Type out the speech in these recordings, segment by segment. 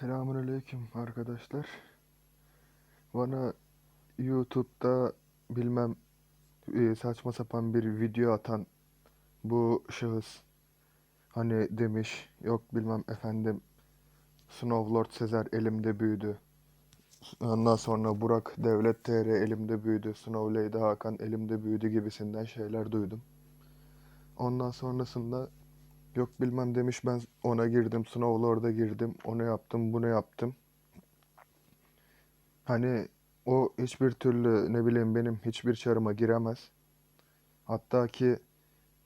Selamünaleyküm arkadaşlar. Bana YouTube'da bilmem e, saçma sapan bir video atan bu şahıs hani demiş yok bilmem efendim Snowlord Sezer elimde büyüdü. Ondan sonra Burak Devlet TR elimde büyüdü. Snowlady Hakan elimde büyüdü gibisinden şeyler duydum. Ondan sonrasında yok bilmem demiş ben ona girdim, Snowlord'a girdim, onu yaptım, bunu yaptım. Hani o hiçbir türlü ne bileyim benim hiçbir çarıma giremez. Hatta ki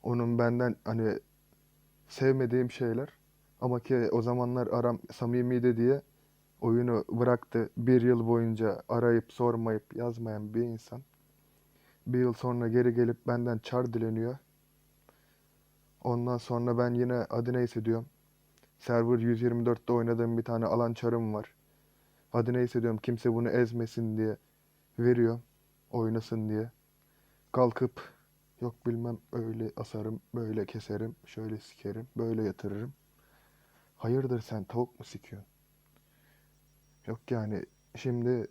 onun benden hani sevmediğim şeyler ama ki o zamanlar aram samimiydi diye oyunu bıraktı. Bir yıl boyunca arayıp sormayıp yazmayan bir insan. Bir yıl sonra geri gelip benden çar dileniyor. Ondan sonra ben yine adı neyse diyorum. Server 124'te oynadığım bir tane alan çarım var. Adı neyse diyorum kimse bunu ezmesin diye veriyor. Oynasın diye. Kalkıp yok bilmem öyle asarım, böyle keserim, şöyle sikerim, böyle yatırırım. Hayırdır sen tavuk mu sikiyorsun? Yok yani şimdi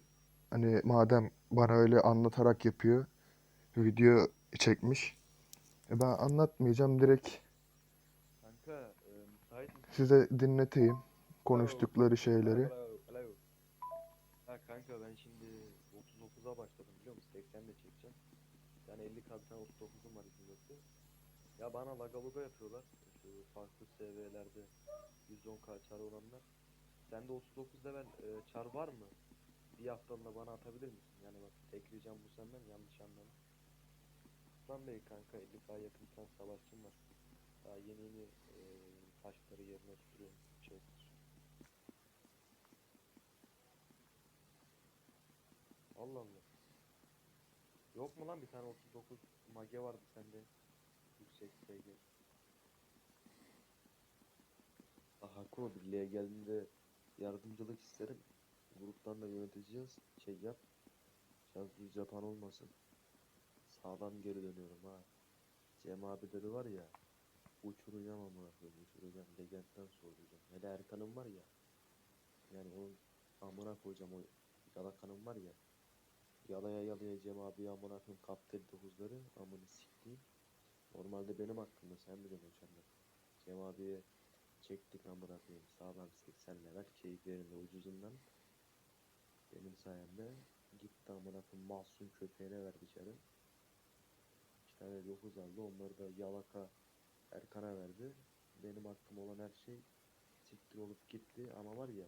hani madem bana öyle anlatarak yapıyor, video çekmiş. E ben anlatmayacağım direkt Kanka e, müsait misin? Size dinleteyim konuştukları şeyleri. Ha kanka ben şimdi 39'a başladım biliyor musun? 80 de çekeceğim. Yani 50 k bir tane 39'um var izin Ya bana lagaluga yapıyorlar. Şu farklı seviyelerde 110k çar olanlar. Sende 39 level e, çar var mı? Bir haftalığına bana atabilir misin? Yani bak tekleyeceğim bu senden yanlış anlama. Aslan Bey kanka 50k yakın bir tane savaşçım var. Daha yeni yeni e, taşları yerine oturuyorum. Şey, Allah Allah. Yok mu lan bir tane 39 mage vardı sende. Yüksek SG. Hakuno birliğe geldiğinde yardımcılık isterim. Gruptan da yöneteceğiz. Şey yap. Şanssız yapan olmasın. Sağdan geri dönüyorum ha. Cem abileri var ya. Uçuracağım ama uçuracağım. Legend'den soracağım. Hele Erkan'ım var ya. Yani onun amına koyacağım o yalakanım var ya. Yalaya yalaya Cem abi amına koyayım kaptı 9'ları amını siktiğim. Normalde benim hakkımda sen biliyorsun hocam da. Cem abiye çektik amına koyayım sağlam 80 level keyif yerinde ucuzundan. Benim sayemde gitti amına koyayım masum köpeğine verdi içeri. Tane 9 aldı onları da yalaka Erkan'a verdi. Benim hakkım olan her şey siktir olup gitti. Ama var ya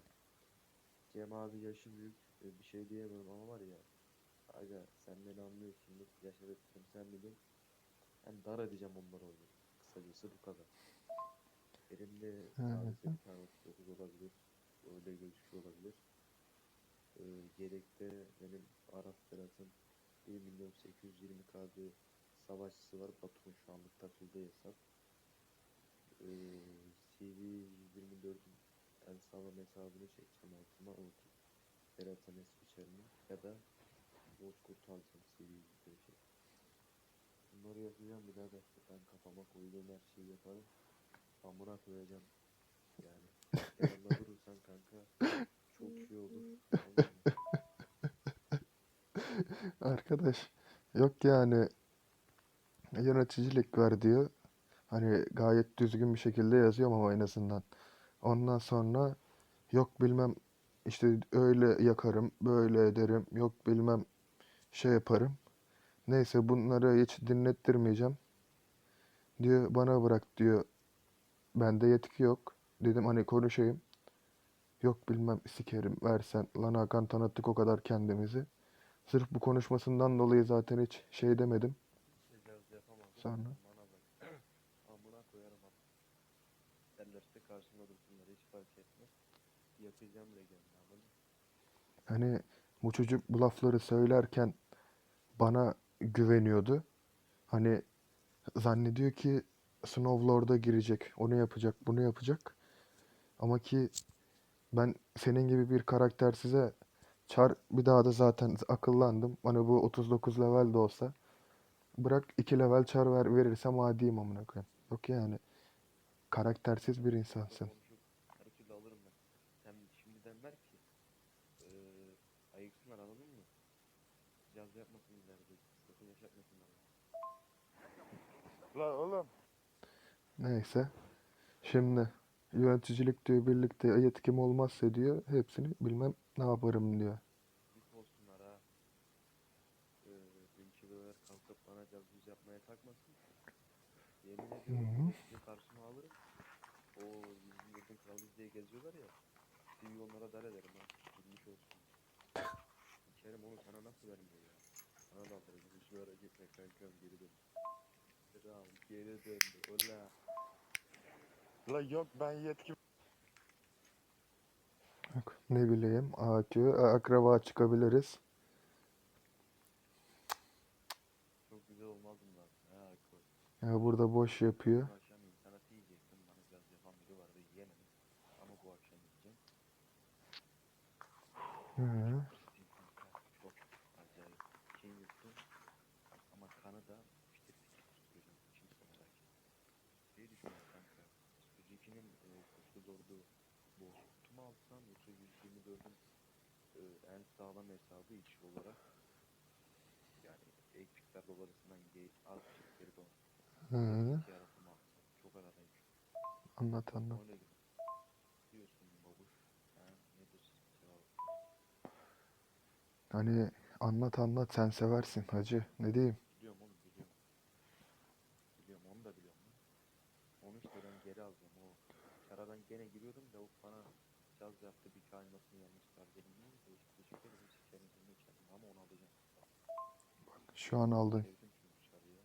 Cem abi yaşı büyük e, bir şey diyemiyorum ama var ya Aga sen beni anlıyorsundur yaşadıklarım sen biliyorsun Ben dar edeceğim onları oyunu. Kısacası bu kadar. Elimde sadece bir tane 39 olabilir Öyle gözüküyor olabilir. Ee, Yedekte benim Arap Berat'ın 1 milyon 820 k bir savaşçısı var. Batu'nun şu anlık takıldığı hesap ee, CV 124'ün en sağlam hesabını çekeceğim altıma unutup Berat'ın içerini ya da Bozkurt alacağım CV 125'e Bunları yapacağım birader ben kafama koyduğum her şeyi yaparım. Amına koyacağım. Yani yanımda durursan kanka çok iyi olur. Anladın mı? Arkadaş yok yani yöneticilik ver diyor. Hani gayet düzgün bir şekilde yazıyorum ama en azından. Ondan sonra yok bilmem işte öyle yakarım, böyle ederim, yok bilmem şey yaparım. Neyse bunları hiç dinlettirmeyeceğim. Diyor bana bırak diyor. Bende yetki yok. Dedim hani konuşayım. Yok bilmem sikerim versen. Lan Hakan tanıttık o kadar kendimizi. Sırf bu konuşmasından dolayı zaten hiç şey demedim. Yapamazsın. Sonra? Bana bak. Amına koyarım am. Derlerse karşımda dursunlar hiç fark etmez. Hani bu çocuk bu lafları söylerken bana güveniyordu. Hani zannediyor ki Snowlord'a girecek, onu yapacak, bunu yapacak. Ama ki ben senin gibi bir karaktersize çar bir daha da zaten akıllandım. Hani bu 39 level de olsa bırak 2 level çar ver, verirsem adiyim amına koyayım. Yok yani karaktersiz bir insansın. Konuşup her türlü alırım ben. Sen şimdi demler ki eee ayıksınlar anladın mı? Caz yapmasın ileride. Sıkıntı yaşatmasınlar. La oğlum. Neyse. Şimdi yöneticilik diyor birlikte yetkim olmazsa diyor hepsini bilmem ne yaparım diyor. Git olsunlar ha. Eee dünkü bebeler kalkıp bana caz yüz yapmaya takmasın. Yemin ediyorum hepsini karşıma alırım. O yüzün yurdun kralıyız diye geziyorlar ya. Bir onlara dar ederim ha. Bilmiş olsun. İçerim onu sana nasıl vermiyor ya? Sana da alırım. Hiç merak etme kankam geri dön. Kral geri döndü. Ola. La yok ben yetki Yok, ne bileyim AQ akraba çıkabiliriz. Çok güzel olmazdım lan. Ha koy. Ya burada boş yapıyor. Bu akşam interneti yiyecektim. Bana biraz yapan biri vardı. Yiyemedim. Ama bu akşam yiyeceğim. Hı. Ciddiyim kanka. Çok acayip. Şey yuttum. Ama kanı da işte tutturacağım. Kimse merak etme. Şey düşünüyorum kanka. Suzuki'nin e, koşu zordu. Bozuktu mu alsam yoksa 124'ün e, en sağlam hesabı iş olarak yani Eykpikler dolarısından gay az çiftleri bu. Hı. Aradayım. Anlat anlat. Hani anlat anlat sen seversin hacı. Ne diyeyim? Biliyorum oğlum biliyorum. Biliyorum onu da biliyorum. Onu işte ben geri alacağım o. Karadan gene giriyordum da o bana caz yaptı bir kaymasını yanlış fark edin. Ne oldu? Teşekkür ederim. Ama onu alacağım. Şu an aldın. Sevdim çünkü çarıyı.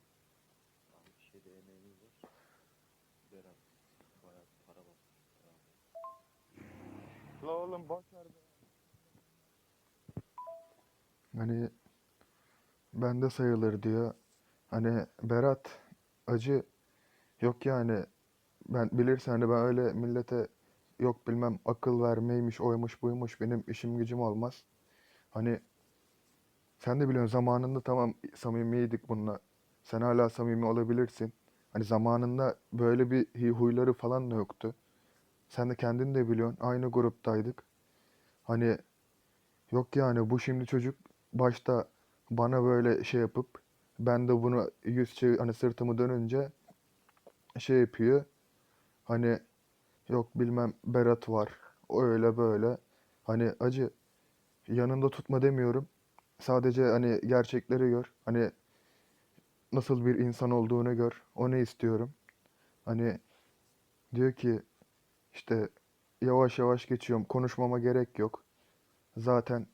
Abi bir şeyde emeğimiz var. Berat bayağı para basmış. Abi. La oğlum boş ver be. Hani bende sayılır diyor. Hani Berat acı yok yani ben bilirsen hani ben öyle millete yok bilmem akıl vermeymiş oymuş buymuş benim işim gücüm olmaz. Hani sen de biliyorsun zamanında tamam samimiydik bununla. Sen hala samimi olabilirsin. Hani zamanında böyle bir huyları falan da yoktu. Sen de kendin de biliyorsun aynı gruptaydık. Hani yok yani bu şimdi çocuk başta bana böyle şey yapıp ben de bunu yüz çevir hani sırtımı dönünce şey yapıyor. Hani yok bilmem Berat var. O öyle böyle. Hani acı yanında tutma demiyorum. Sadece hani gerçekleri gör. Hani nasıl bir insan olduğunu gör. Onu istiyorum. Hani diyor ki işte yavaş yavaş geçiyorum. Konuşmama gerek yok. Zaten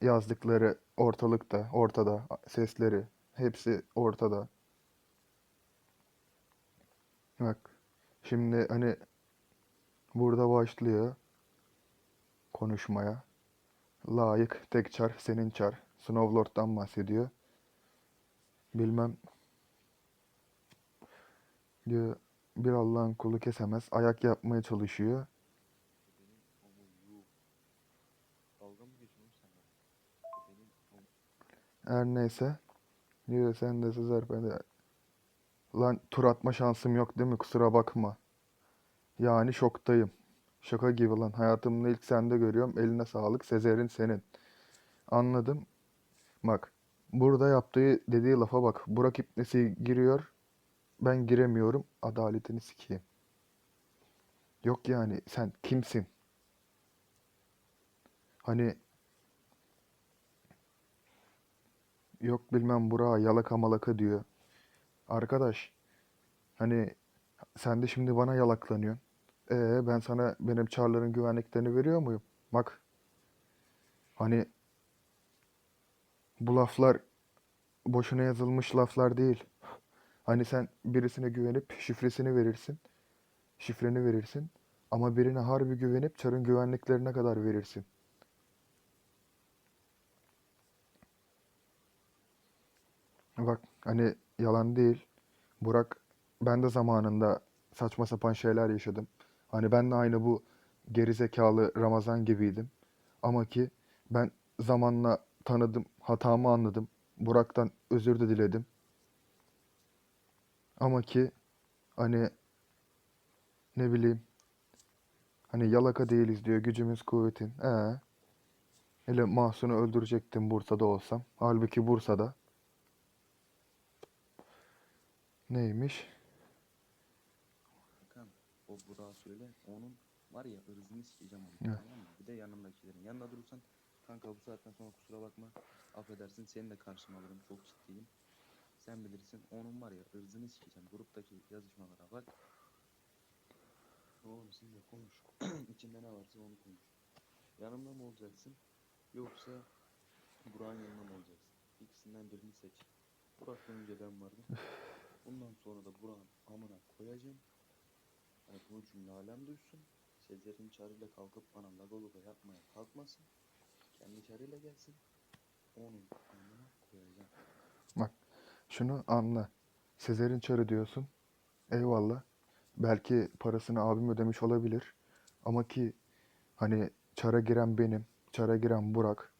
yazdıkları ortalıkta, ortada, sesleri hepsi ortada. Bak, şimdi hani burada başlıyor konuşmaya. Layık tek çar senin çar. Snowlord'dan bahsediyor. Bilmem diyor bir Allah'ın kulu kesemez. Ayak yapmaya çalışıyor. Her neyse. Diyor sen de Sezer ben de Lan tur atma şansım yok değil mi? Kusura bakma. Yani şoktayım. Şaka gibi lan. Hayatımda ilk sende görüyorum. Eline sağlık. Sezer'in senin. Anladım. Bak. Burada yaptığı dediği lafa bak. Burak İpnesi giriyor. Ben giremiyorum. Adaletini sikeyim. Yok yani sen kimsin? Hani yok bilmem Burak'a yalaka malaka diyor. Arkadaş hani sen de şimdi bana yalaklanıyorsun. Ee ben sana benim çarların güvenliklerini veriyor muyum? Bak hani bu laflar boşuna yazılmış laflar değil. Hani sen birisine güvenip şifresini verirsin. Şifreni verirsin. Ama birine harbi güvenip çarın güvenliklerine kadar verirsin. Bak hani yalan değil. Burak ben de zamanında saçma sapan şeyler yaşadım. Hani ben de aynı bu gerizekalı Ramazan gibiydim. Ama ki ben zamanla tanıdım, hatamı anladım. Burak'tan özür de diledim. Ama ki hani ne bileyim Hani yalaka değiliz diyor. Gücümüz kuvvetin. Ee, hele Mahsun'u öldürecektim Bursa'da olsam. Halbuki Bursa'da. Neymiş? Hakan o Burak'a söyle onun var ya ırzını sikeceğim onu Evet. tamam mı? Bir de yanındakilerin. Yanında durursan kanka bu saatten sonra kusura bakma affedersin seni de karşıma alırım çok ciddiyim. Sen bilirsin onun var ya ırzını sikeceğim. Gruptaki yazışmalara bak. Oğlum sen de konuş. İçinde ne varsa onu konuş. Yanımda mı olacaksın yoksa Burak'ın yanında mı olacaksın? İkisinden birini seç. Burak'tan önce ben vardım. Bundan sonra da Burak'ın amına koyacağım. Yani bu cümle alem duysun. Sezer'in çağrıyla kalkıp bana lagoluga yapmaya kalkmasın. Kendi çağrıyla gelsin. Onun amına koyacağım. Şunu anla. Sezer'in çarı diyorsun. Eyvallah. Belki parasını abim ödemiş olabilir. Ama ki hani çara giren benim, çara giren Burak,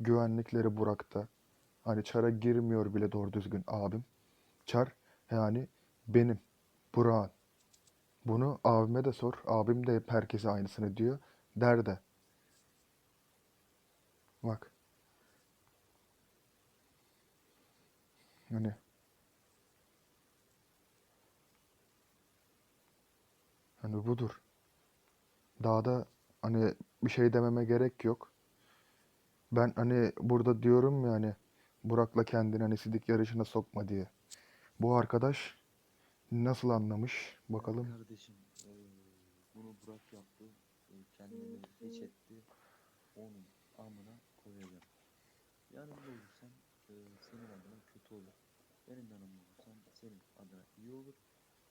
güvenlikleri Burak'ta. Hani çara girmiyor bile doğru düzgün abim. Çar yani benim, Burak'ın. Bunu abime de sor. Abim de herkese aynısını diyor. Der de. Bak. Hani Hani budur. Daha da hani bir şey dememe gerek yok. Ben hani burada diyorum ya hani Burak'la kendini hani sidik yarışına sokma diye. Bu arkadaş nasıl anlamış bakalım. Kardeşim eee, bunu Burak yaptı. Eee, kendini hiç etti. Onun amına koyacağım. Yanımda olursan eee, senin adına. Benim yanımda olursan senin adına iyi olur.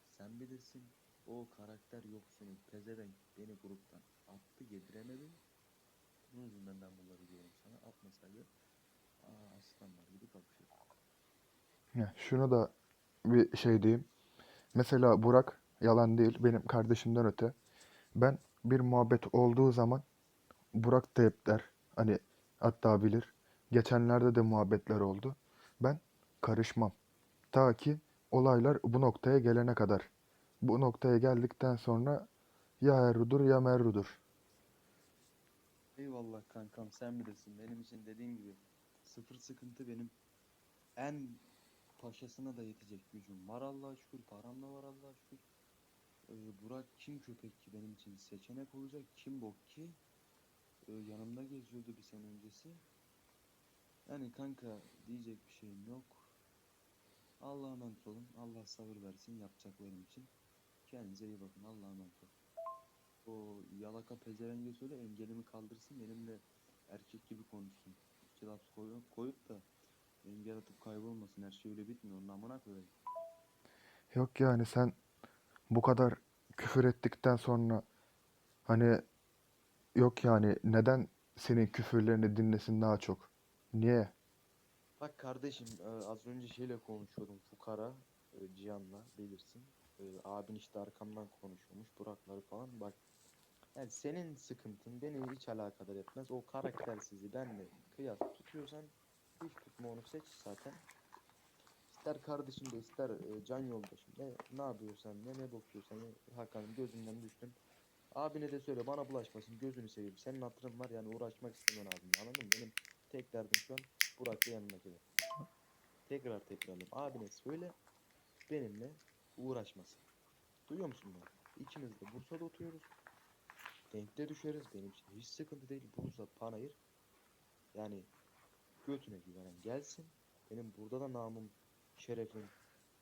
Sen bilirsin. O karakter yoksunu pezevenk beni gruptan attı yediremedi. Bunun yüzünden ben bunları diyorum sana. Atmasaydı aa, aslanlar gibi kapışır. Ya, şunu da bir şey diyeyim. Mesela Burak yalan değil benim kardeşimden öte. Ben bir muhabbet olduğu zaman Burak da hep der. Hani hatta bilir. Geçenlerde de muhabbetler oldu. Ben karışmam. Ta ki olaylar bu noktaya gelene kadar. Bu noktaya geldikten sonra ya Errudur ya Merrudur. Eyvallah kankam sen bilirsin. Benim için dediğim gibi sıfır sıkıntı benim en paşasına da yetecek gücüm var Allah'a şükür. Param da var Allah'a şükür. Ee, Burak kim köpek ki benim için seçenek olacak. Kim bok ki Ee, yanımda geziyordu bir sene öncesi. Yani kanka diyecek bir şeyim yok. Allah'a emanet olun. Allah sabır versin yapacaklarım için. Kendinize iyi bakın. Allah'a emanet olun. O yalaka pezevenge söyle engelimi kaldırsın benimle erkek gibi konuşsun. İki koyup, koyup da engel atıp kaybolmasın. Her şey öyle bitmiyor. Onun amına koyayım. Yok yani sen bu kadar küfür ettikten sonra hani yok yani neden senin küfürlerini dinlesin daha çok? Niye? Bak kardeşim e, az önce şeyle konuşuyordum Fukara e, Cihan'la bilirsin. E, abin işte arkamdan konuşuyormuş Burakları falan bak. Yani senin sıkıntın beni hiç alakadar etmez. O karaktersizi benle kıyas tutuyorsan hiç tutma onu seç zaten. İster kardeşim de ister can yoldaşım ne, ne yapıyorsan ne ne bakıyorsan ne, Hakan gözünden düştün. Abine de söyle bana bulaşmasın gözünü seveyim. Senin hatırın var yani uğraşmak istemem abimle anladın mı? Benim tek derdim şu an Burak'la yanındakiler. Tekrar tekrarlayayım. Abine söyle benimle uğraşmasın. Duyuyor musun beni? İkimiz de Bursa'da oturuyoruz. Denkte düşeriz. Benim için hiç sıkıntı değil. Bursa Panayır. Yani götüne güvenen gelsin. Benim burada da namım, şerefim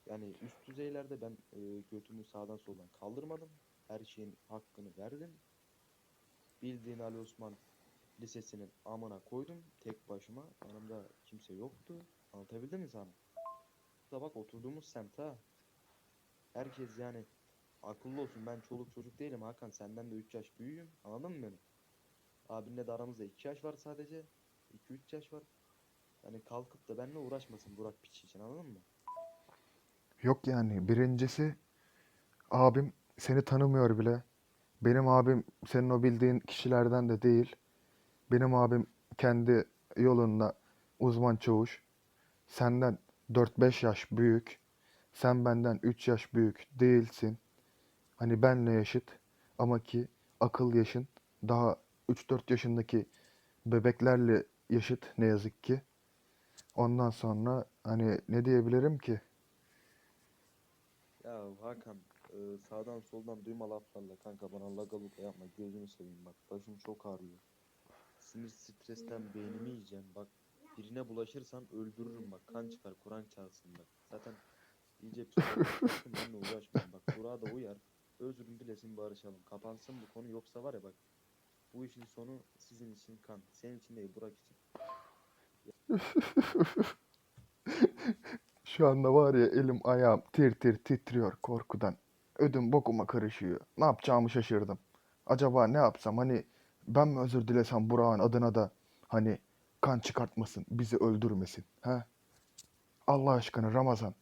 yani üst düzeylerde ben e, götümü sağdan soldan kaldırmadım. Her şeyin hakkını verdim. Bildiğin Ali Osman Lisesi'nin amına koydum tek başıma. Yanımda kimse yoktu. Anlatabildim mi sana? Da bak oturduğumuz semt ha. Herkes yani akıllı olsun. Ben çoluk çocuk değilim Hakan. Senden de 3 yaş büyüğüm. Anladın mı beni? Abinle de aramızda 2 yaş var sadece. 2-3 yaş var. Yani kalkıp da benimle uğraşmasın Burak piçi için anladın mı? Yok yani birincisi abim seni tanımıyor bile. Benim abim senin o bildiğin kişilerden de değil. Benim abim kendi yolunda uzman çavuş. Senden 4-5 yaş büyük. Sen benden 3 yaş büyük değilsin. Hani benle yaşıt ama ki akıl yaşın daha 3-4 yaşındaki bebeklerle yaşıt ne yazık ki. Ondan sonra hani ne diyebilirim ki? Ya Hakan e, sağdan soldan duyma laflarla kanka bana laga luga yapma gözünü seveyim bak başım çok ağrıyor. Sinir stresten beynimi yiyeceğim bak birine bulaşırsan öldürürüm bak kan çıkar Kur'an çarpsın bak. Zaten iyice psikolojik benimle uğraşmayın bak Burak'a da uyar özrüm dilesin barışalım kapansın bu konu yoksa var ya bak bu işin sonu sizin için kan senin için değil Burak için. Şu anda var ya elim ayağım tir tir titriyor korkudan. Ödüm bokuma karışıyor. Ne yapacağımı şaşırdım. Acaba ne yapsam hani ben mi özür dilesem Burak'ın adına da hani kan çıkartmasın, bizi öldürmesin. He? Allah aşkına Ramazan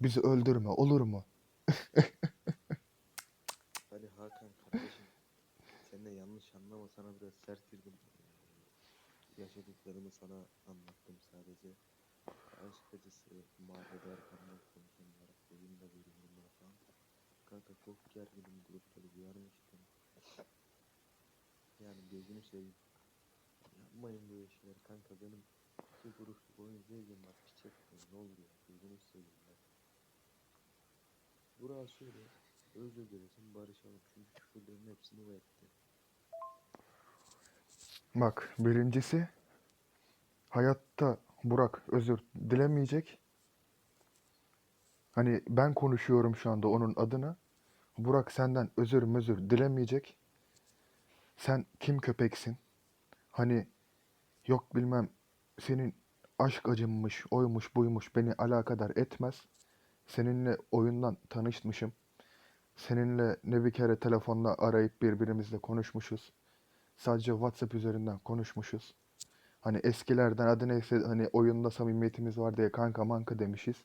bizi öldürme olur mu? Hadi Hakan kardeşim sen de yanlış anlama sana biraz sert girdim. Yaşadıklarımı sana anlattım sadece. Aşk acısı, mahveder parmak konuşanlar, oyunda bir yorumlar falan. Kanka çok gerginim grupları uyarmıştım. Yani gözünü seveyim. Yapmayın böyle şeyler kanka benim bir kuruşluk oyun zevkim var. Etmeyin ne olur ya gözünü seveyim ya. Burak'a söyle özür dilesin barışalım çünkü küfürlerin hepsini o etti. Bak birincisi hayatta Burak özür dilemeyecek. Hani ben konuşuyorum şu anda onun adına. Burak senden özür mözür dilemeyecek. Sen kim köpeksin? Hani yok bilmem senin aşk acınmış, oymuş, buymuş beni alakadar etmez. Seninle oyundan tanışmışım. Seninle ne bir kere telefonla arayıp birbirimizle konuşmuşuz. Sadece WhatsApp üzerinden konuşmuşuz. Hani eskilerden adı neyse hani oyunda samimiyetimiz var diye kanka manka demişiz.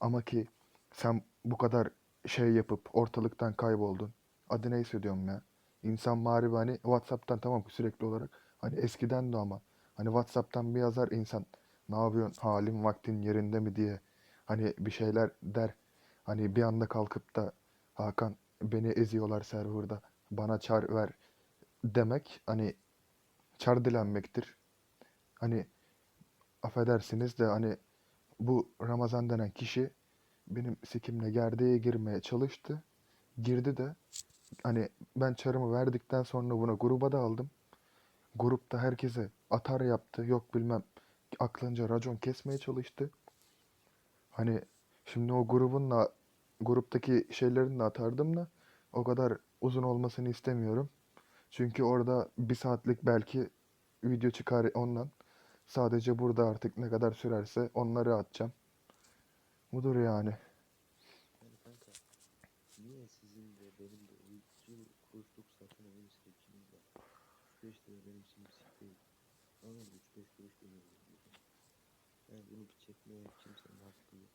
Ama ki sen bu kadar şey yapıp ortalıktan kayboldun. Adı neyse diyorum ya. İnsan mağribi hani WhatsApp'tan tamam sürekli olarak. Hani eskiden de ama. Hani WhatsApp'tan bir yazar insan. Ne yapıyorsun? Halin vaktin yerinde mi diye. Hani bir şeyler der. Hani bir anda kalkıp da Hakan beni eziyorlar serverda. Bana çar ver demek hani çar dilenmektir. Hani affedersiniz de hani bu Ramazan denen kişi benim sikimle gerdeğe girmeye çalıştı. Girdi de hani ben çarımı verdikten sonra buna gruba da aldım. Grupta herkese atar yaptı. Yok bilmem aklınca racon kesmeye çalıştı. Hani şimdi o grubunla gruptaki şeylerini de atardım da o kadar uzun olmasını istemiyorum. Çünkü orada bir saatlik belki video çıkar ondan. Sadece burada artık ne kadar sürerse onları atacağım. Budur yani. Niye sizin de benim de uyku kuruşluk satın alım sevkimiz var. 3-5 lira benim şey değil. Mı? 3-5 kuruş demiyorum. Yani bunu bir çekmeye kimsenin hakkı yok.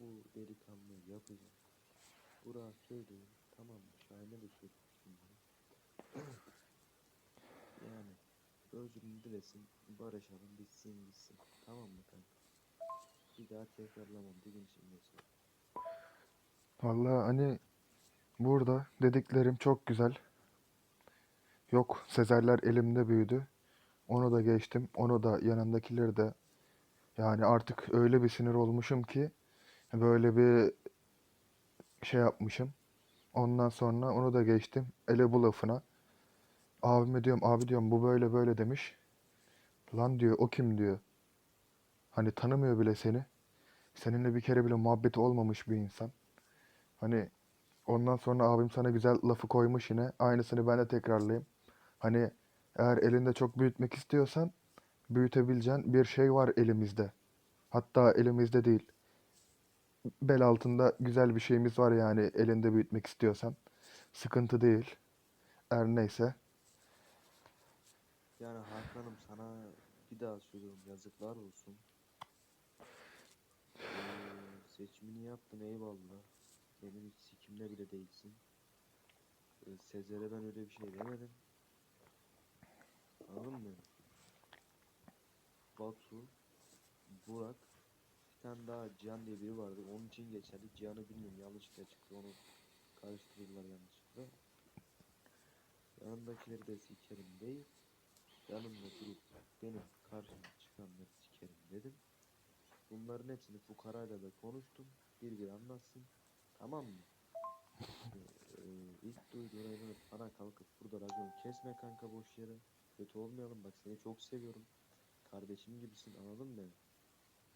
Bu delikanlı yapacak. Burak'a söyleyin. Tamam mı? Şahin'e de söylemiştim bunu. yani özrünü dilesin. Barışalım bitsin gitsin. Tamam mı kanka? Bir daha tekrarlamam. Bugün için mesela. Vallahi hani burada dediklerim çok güzel. Yok Sezerler elimde büyüdü. Onu da geçtim. Onu da yanındakileri de yani artık öyle bir sinir olmuşum ki böyle bir şey yapmışım. Ondan sonra onu da geçtim. Ele bu lafına. Abime diyorum abi diyorum bu böyle böyle demiş. Lan diyor o kim diyor. Hani tanımıyor bile seni. Seninle bir kere bile muhabbeti olmamış bir insan. Hani ondan sonra abim sana güzel lafı koymuş yine. Aynısını ben de tekrarlayayım. Hani eğer elinde çok büyütmek istiyorsan büyütebileceğin bir şey var elimizde. Hatta elimizde değil. Bel altında güzel bir şeyimiz var yani elinde büyütmek istiyorsan. Sıkıntı değil. Her neyse. Yani Hakan'ım sana bir daha söylüyorum yazıklar olsun. Ee, seçimini yaptın eyvallah. Benim hiç sikimde bile değilsin. Ee, Sezer'e ben öyle bir şey demedim. Anladın mı? Batu, Burak, bir tane daha Cihan diye biri vardı. Onun için geçerli. Cihan'ı bilmiyorum yanlışlıkla çıktı. Onu karıştırdılar yanlışlıkla. yanındakileri de sikerim değil. Yanımda durup benim karşıma çıkanları sikerim dedim. Bunların hepsini fukarayla da konuştum. Bir bir anlatsın. Tamam mı? Ee, ilk duyduğuna inanıp bana kalkıp burada racon kesme kanka boş yere. Kötü olmayalım bak seni çok seviyorum. Kardeşim gibisin anladın mı?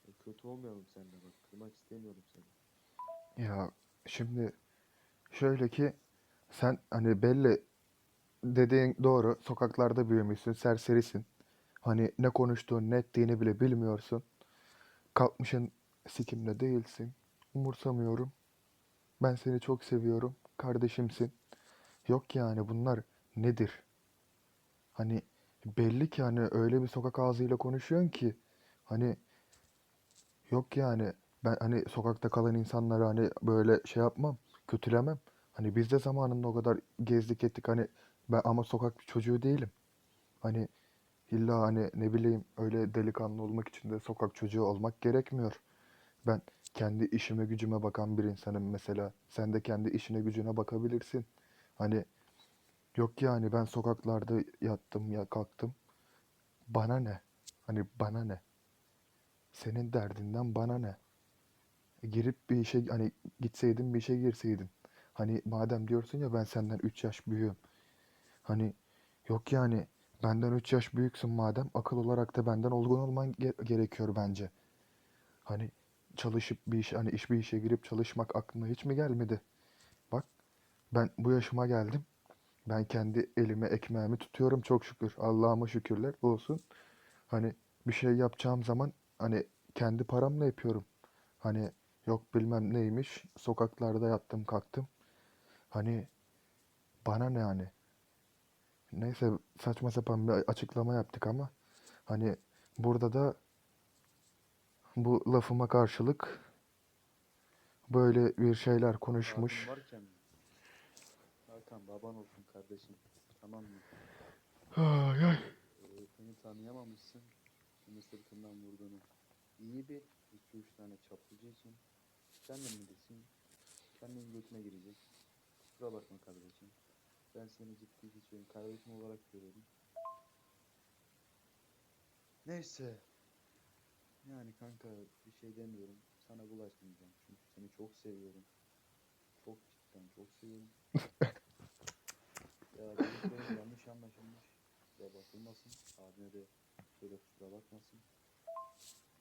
E, kötü olmayalım seninle bak. Kırmak istemiyorum seni. Ya şimdi şöyle ki sen hani belli dediğin doğru sokaklarda büyümüşsün serserisin. Hani ne konuştuğunu ne ettiğini bile bilmiyorsun. Kalkmışın sikimde değilsin. Umursamıyorum. Ben seni çok seviyorum. Kardeşimsin. Yok yani bunlar nedir? Hani belli ki hani öyle bir sokak ağzıyla konuşuyorsun ki hani yok yani ben hani sokakta kalan insanları hani böyle şey yapmam, kötülemem. Hani biz de zamanında o kadar gezdik ettik hani ben ama sokak çocuğu değilim. Hani illa hani ne bileyim öyle delikanlı olmak için de sokak çocuğu olmak gerekmiyor. Ben kendi işime gücüme bakan bir insanım mesela. Sen de kendi işine gücüne bakabilirsin. Hani yok yani ben sokaklarda yattım ya kalktım. Bana ne? Hani bana ne? Senin derdinden bana ne? Girip bir işe hani gitseydin bir işe girseydin. Hani madem diyorsun ya ben senden 3 yaş büyüğüm. Hani yok yani benden 3 yaş büyüksün madem akıl olarak da benden olgun olman ge- gerekiyor bence. Hani çalışıp bir iş hani iş bir işe girip çalışmak aklına hiç mi gelmedi? Bak ben bu yaşıma geldim. Ben kendi elime ekmeğimi tutuyorum çok şükür. Allah'ıma şükürler olsun. Hani bir şey yapacağım zaman hani kendi paramla yapıyorum. Hani yok bilmem neymiş. Sokaklarda yattım kalktım. Hani bana ne hani? Neyse saçma sapan bir açıklama yaptık ama hani burada da bu lafıma karşılık böyle bir şeyler konuşmuş. Varken Hakan baban olsun kardeşim. Tamam mı? Ay ay. Ee, seni tanıyamamışsın. Şimdi sırtından vurduğunu. İyi bir iki üç tane. Sen de bilirsin. Kendin götüne girecek. Kusura bakma kardeşim. Ben seni ciddi bir kardeşim olarak görüyorum. Neyse. Yani kanka bir şey demiyorum. Sana bulaşmayacağım. Çünkü seni çok seviyorum. Çok cidden çok seviyorum. ya dediklerim yanlış anlaşılmış. Ya bakılmasın. Abine de şöyle kusura bakmasın.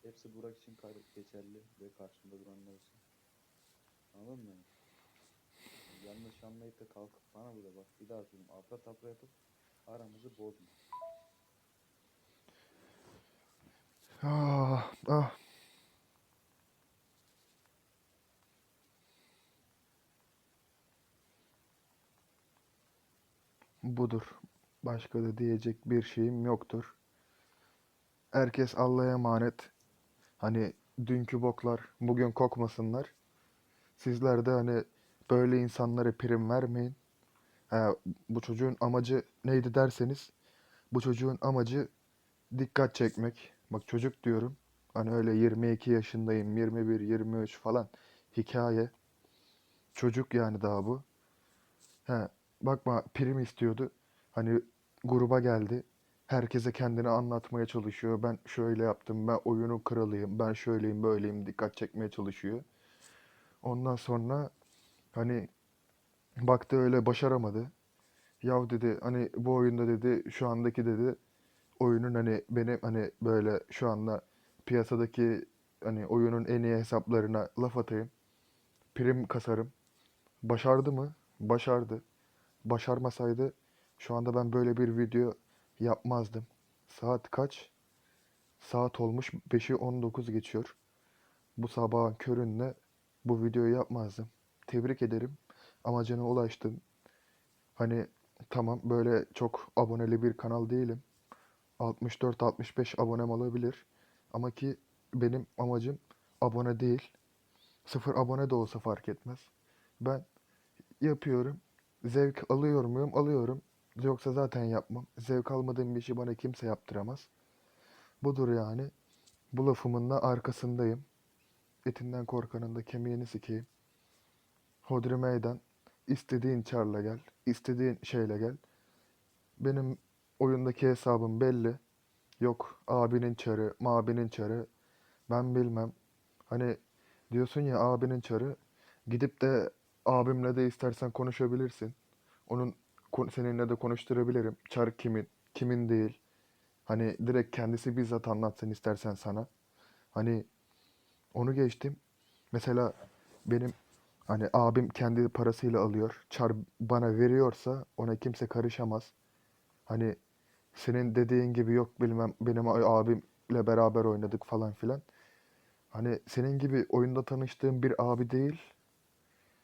Hepsi Burak için geçerli ve karşımda duranlar için. Anladın mı? Yanlış anlayıp da kalkıp bana burada bak bir daha söyleyeyim. Apra tapra yapıp aramızı bozma. Ah, ah. Budur. Başka da diyecek bir şeyim yoktur. Herkes Allah'a emanet. Hani dünkü boklar bugün kokmasınlar. Sizler de hani böyle insanlara prim vermeyin. Ha, bu çocuğun amacı neydi derseniz bu çocuğun amacı dikkat çekmek. Bak çocuk diyorum. Hani öyle 22 yaşındayım, 21, 23 falan. Hikaye. Çocuk yani daha bu. He, bakma prim istiyordu. Hani gruba geldi. Herkese kendini anlatmaya çalışıyor. Ben şöyle yaptım, ben oyunun kralıyım, ben şöyleyim, böyleyim dikkat çekmeye çalışıyor. Ondan sonra hani baktı öyle başaramadı. Yav dedi hani bu oyunda dedi şu andaki dedi oyunun hani benim hani böyle şu anda piyasadaki hani oyunun en iyi hesaplarına laf atayım. Prim kasarım. Başardı mı? Başardı. Başarmasaydı şu anda ben böyle bir video yapmazdım. Saat kaç? Saat olmuş 5'i 19 geçiyor. Bu sabahın köründe bu videoyu yapmazdım. Tebrik ederim. Amacına ulaştın. Hani tamam böyle çok aboneli bir kanal değilim. 64-65 abonem olabilir. Ama ki benim amacım abone değil. Sıfır abone de olsa fark etmez. Ben yapıyorum. Zevk alıyor muyum? Alıyorum. Yoksa zaten yapmam. Zevk almadığım bir işi bana kimse yaptıramaz. Budur yani. Bu lafımın da arkasındayım. Etinden korkanın da kemiğini sikeyim. Hodri meydan. İstediğin çarla gel. istediğin şeyle gel. benim oyundaki hesabım belli. Yok abinin çarı, mabinin çarı. Ben bilmem. Hani diyorsun ya abinin çarı. Gidip de abimle de istersen konuşabilirsin. Onun seninle de konuşturabilirim. Çar kimin, kimin değil. Hani direkt kendisi bizzat anlatsın istersen sana. Hani onu geçtim. Mesela benim hani abim kendi parasıyla alıyor. Çar bana veriyorsa ona kimse karışamaz. Hani senin dediğin gibi yok bilmem benim abimle beraber oynadık falan filan. Hani senin gibi oyunda tanıştığım bir abi değil.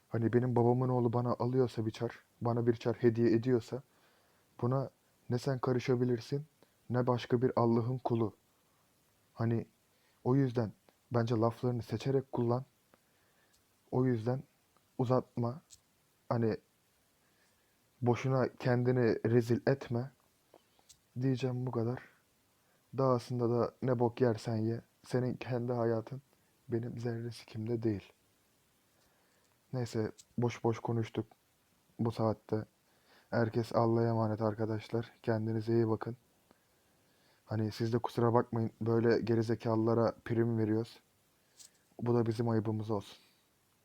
Hani benim babamın oğlu bana alıyorsa bir çar, bana bir çar hediye ediyorsa buna ne sen karışabilirsin ne başka bir Allah'ın kulu. Hani o yüzden bence laflarını seçerek kullan. O yüzden uzatma. Hani boşuna kendini rezil etme. Diyeceğim bu kadar. Dahasında da ne bok yersen ye. Senin kendi hayatın benim zerresi kimde değil. Neyse boş boş konuştuk bu saatte. Herkes Allah'a emanet arkadaşlar. Kendinize iyi bakın. Hani siz de kusura bakmayın böyle gerizekalılara prim veriyoruz. Bu da bizim ayıbımız olsun.